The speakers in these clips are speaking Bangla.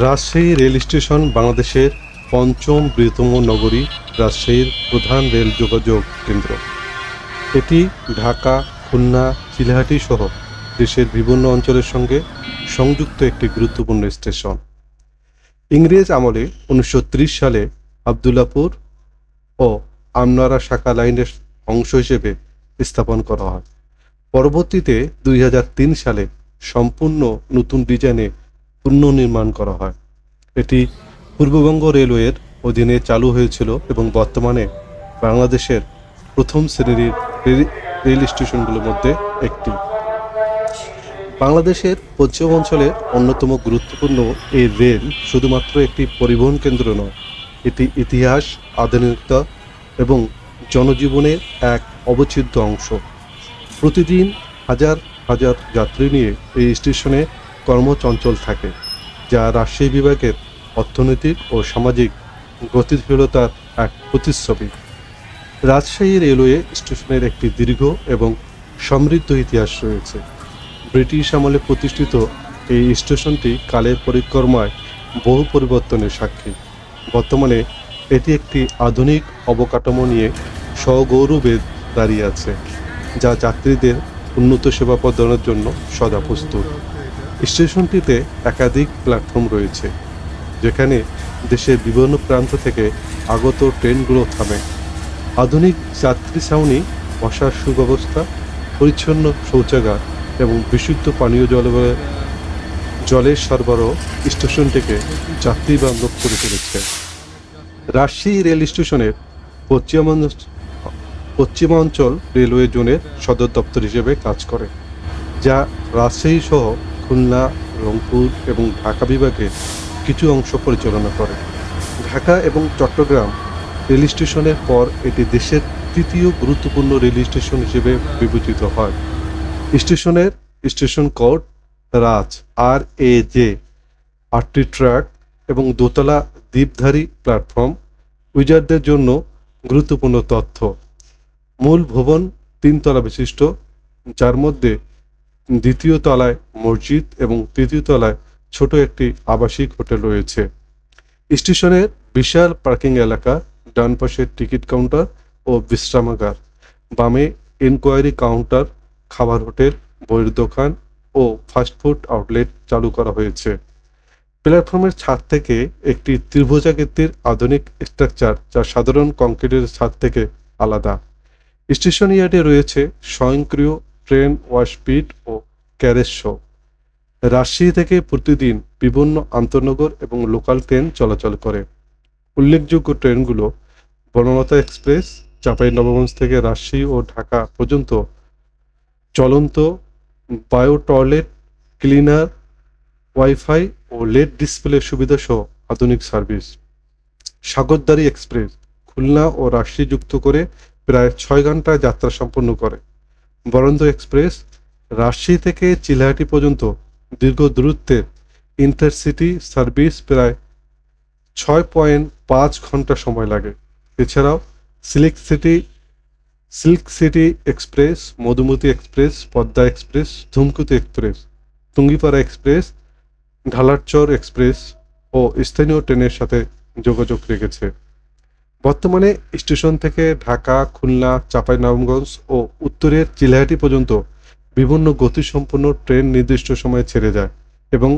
রাজশাহী রেল স্টেশন বাংলাদেশের পঞ্চম বৃহত্তম নগরী, রাজশাহীর প্রধান রেল যোগাযোগ কেন্দ্র। এটি ঢাকা, খুলনা, চিলাহাটি সহ দেশের বিভিন্ন অঞ্চলের সঙ্গে সংযুক্ত একটি গুরুত্বপূর্ণ স্টেশন। ইংরেজ আমলে উনিশশো ত্রিশ সালে আবদুল্লাপুর ও আমনারা শাখা লাইনের অংশ হিসেবে স্থাপন করা হয়। পরবর্তীতে দুই হাজার তিন সালে সম্পূর্ণ নতুন ডিজাইনে পুনর্নির্মাণ করা হয়। এটি পূর্ববঙ্গ রেলওয়ের অধীনে চালু হয়েছিল এবং বর্তমানে বাংলাদেশের প্রথম শ্রেণির রেল- স্টেশনগুলোর মধ্যে একটি। বাংলাদেশের পশ্চিম অঞ্চলের অন্যতম গুরুত্বপূর্ণ এই রেল শুধুমাত্র একটি পরিবহন কেন্দ্র নয়, এটি ইতিহাস, আধুনিকতা এবং জনজীবনের এক অবচ্ছেদ্য অংশ। প্রতিদিন হাজার হাজার যাত্রী নিয়ে এই স্টেশনে কর্মচঞ্চল থাকে, যা রাজশাহী বিভাগের অর্থনৈতিক ও সামাজিক গতিশীলতার এক প্রতিচ্ছবি। রাজশাহী রেলওয়ে স্টেশনের একটি দীর্ঘ এবং সমৃদ্ধ ইতিহাস রয়েছে। ব্রিটিশ আমলে প্রতিষ্ঠিত এই স্টেশনটি কালের পরিক্রমায় বহু পরিবর্তনের সাক্ষী। বর্তমানে এটি একটি আধুনিক অবকাঠামো নিয়ে স্বগৌরবে দাঁড়িয়ে আছে, যা যাত্রীদের উন্নত সেবা প্রদানের জন্য সদা প্রস্তুত। স্টেশনটিতে একাধিক প্ল্যাটফর্ম রয়েছে, যেখানে দেশের বিভিন্ন প্রান্ত থেকে আগত ট্রেনগুলো থামে। আধুনিক যাত্রী ছাউনি, বসার সুব্যবস্থা, পরিচ্ছন্ন শৌচাগার এবং বিশুদ্ধ পানীয় জল জলের সরবরাহ স্টেশনটিকে যাত্রী বান্ধব করে তুলেছে। রাজশাহী রেল স্টেশনের পশ্চিমাঞ্চ- পশ্চিমাঞ্চল রেলওয়ে জোনের সদর দপ্তর হিসেবে কাজ করে, যা রাজশাহী সহ খুলনা, রংপুর এবং ঢাকা বিভাগে কিছু অংশ পরিচালনা করে। ঢাকা এবং চট্টগ্রাম রেল স্টেশনের পর এটি দেশের তৃতীয় গুরুত্বপূর্ণ রেল স্টেশন হিসেবে বিবেচিত হয়। স্টেশনের station code Raj R A J আটটি ট্র্যাক এবং দোতলা দ্বীপধারী প্ল্যাটফর্ম উইজারদের জন্য গুরুত্বপূর্ণ তথ্য। মূল ভবন তিনতলা বিশিষ্ট, যার মধ্যে দ্বিতীয় তলায় মসজিদ এবং তৃতীয় তলায় ছোট একটি আবাসিক হোটেল রয়েছে। স্টেশনের বিশাল পার্কিং এলাকা, ডান পাশে টিকিট কাউন্টার ও বিশ্রামাগার। বামে এনকোয়ারি কাউন্টার খাবার হোটেল, বইয়ের দোকান ও ফাস্টফুড আউটলেট চালু করা হয়েছে। প্ল্যাটফর্মের ছাদ থেকে একটি ত্রিভুজাকৃতির আধুনিক স্ট্রাকচার যা সাধারণ কংক্রিটের ছাদ থেকে আলাদা। স্টেশন ইয়ার্ডে রয়েছে স্বয়ংক্রিয় ট্রেন ওয়াশপিট ও ক্যারেজ শো রাজশাহী থেকে প্রতিদিন বিভিন্ন আন্তনগর এবং লোকাল ট্রেন চলাচল করে। উল্লেখযোগ্য ট্রেনগুলো বনলতা এক্সপ্রেস, চাঁপাই নবগঞ্জ থেকে রাজশাহী ও ঢাকা পর্যন্ত চলন্ত বায়ো টয়লেট, ক্লিনার, ওয়াইফাই ও লেড ডিসপ্লে সুবিধা সহ আধুনিক সার্ভিস। সাগরদারি এক্সপ্রেস খুলনা ও রাজশাহী যুক্ত করে প্রায় ছয় ঘণ্টা যাত্রা সম্পন্ন করে। বরন্দ এক্সপ্রেস রাজশাহী থেকে চিলাহাটি পর্যন্ত দীর্ঘ দূরত্বের ইন্টারসিটি সার্ভিস প্রায় ছয় পয়েন্ট পাঁচ ঘণ্টা সময় লাগে। এছাড়াও silk city silk city express, Madhumati express, Padma express, Dhumketu express, Tungipara express, Dhalarchar express ও স্থানীয় ট্রেনের সাথে যোগাযোগ রেখেছে। বর্তমানে স্টেশন থেকে ঢাকা, খুলনা, চাঁপাইনবাবগঞ্জ ও উত্তরের চিলাহাটি পর্যন্ত বিভিন্ন গতিসম্পন্ন ট্রেন নির্দিষ্ট সময়ে ছেড়ে যায় এবং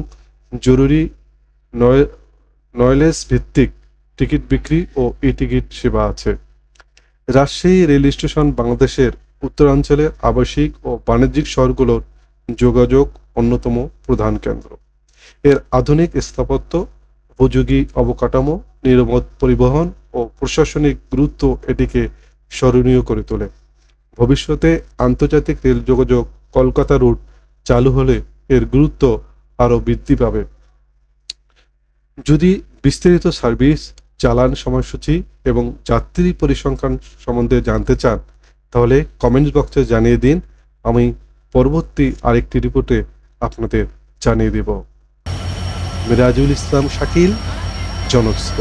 জরুরি নয় নয়লেস ভিত্তিক টিকিট বিক্রি ও ই টিকিট সেবা আছে। রাজশাহী রেল স্টেশন বাংলাদেশের উত্তরাঞ্চলের আবাসিক ও বাণিজ্যিক শহরগুলোর যোগাযোগ অন্যতম প্রধান কেন্দ্র। এর আধুনিক স্থাপত্য, উপযোগী অবকাঠামো, নিরাপদ পরিবহন ও প্রশাসনিক গুরুত্ব এটিকে স্মরণীয় করে তোলে। ভবিষ্যতে আন্তর্জাতিক রেল যোগাযোগ কলকাতা রুট চালু হলে এর গুরুত্ব আরও বৃদ্ধি পাবে। যদি বিস্তারিত সার্ভিস, চালান সময়সূচি এবং যাত্রী পরিসংখ্যান সম্বন্ধে জানতে চান, তাহলে কমেন্টস বক্সে জানিয়ে দিন, আমি পরবর্তী আরেকটি রিপোর্টে আপনাদের জানিয়ে দেব। মিরাজুল ইসলাম শাকিল জনস্ক